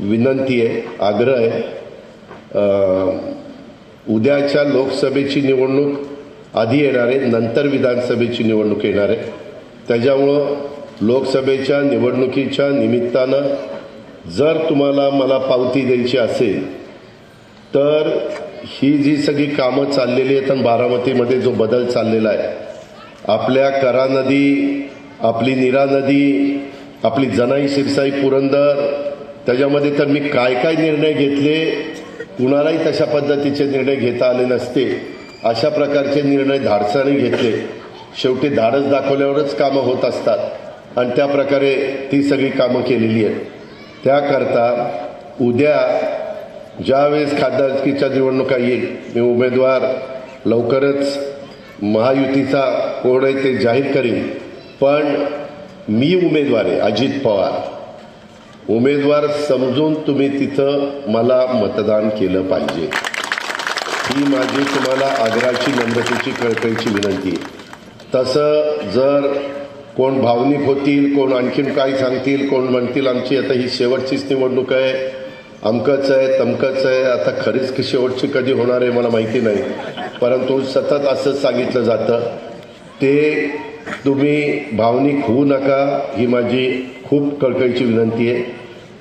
विनंती आहे आग्रह आहे. उद्याच्या लोकसभेची निवडणूक आधी येणार आहे नंतर विधानसभेची निवडणूक येणार आहे. त्याच्यामुळं लोकसभेच्या निवडणुकीच्या निमित्तानं जर तुम्हाला मला पावती द्यायची असेल तर ही जी सगळी कामं चाललेली आहेत आणि बारामतीमध्ये जो बदल चाललेला आहे आपल्या करा नदी आपली नीरा नदी आपली जनाई शिरसाई पुरंदर त्याच्यामध्ये तर मी काय काय निर्णय घेतले कुणालाही तशा पद्धतीचे निर्णय घेता आले नसते. अशा प्रकारचे निर्णय धाडसाने घेतले. शेवटी धाडस दाखवल्यावरच कामं होत असतात. आणि त्या प्रकारे ती सगळी कामं केलेली आहेत. त्याकरता उद्या ज्यावेळेस खासदारकीच्या निवडणुका येईल मी उमेदवार लवकरच महायुतीचा कोण आहे ते जाहीर करीन. पण मी उमेदवार आहे अजित पवार. उमेदवार समजून तुम्ही तिथं मला मतदान केलं पाहिजे. ही माझी तुम्हाला आग्राची नम्रतेची कळकळीची विनंती. तसं जर कोण भावनिक होतील कोण आणखीन काय सांगतील कोण म्हणतील आमची आता ही शेवटचीच निवडणूक आहे. अमकच आहे तमकच आहे. आता खरीच की शेवटची कधी होणार आहे मला माहिती नाही. परंतु सतत असंच सांगितलं जातं. ते तुम्ही भावनिक होऊ नका. ही माझी खूप कळकळीची विनंती आहे.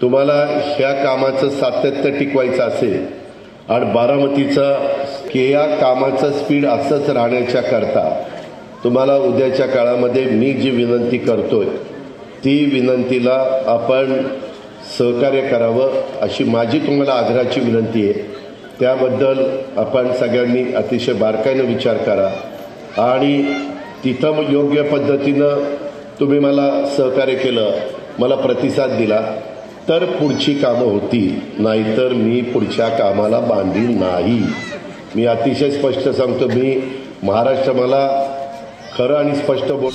तुम्हाला ह्या कामाचं सातत्य टिकवायचं असेल आणि बारामतीचा की या कामाचं स्पीड असंच राहण्याच्या करता तुम्हाला उद्याच्या काळामध्ये मी जी विनंती करतोय ती विनंतीला आपण सहकार्य करावं अशी माझी तुम्हाला आग्रहाची विनंती आहे. त्याबद्दल आपण सगळ्यांनी अतिशय बारकाईनं विचार करा आणि तिथं मग योग्य पद्धतीनं तुम्ही मला सहकार्य केलं. मला प्रतिसाद दिला तर पुढची कामं होतील नाहीतर मी पुढच्या कामाला बांधील नाही. मी अतिशय स्पष्ट सांगतो मी महाराष्ट्र मला खरं आणि स्पष्ट बोल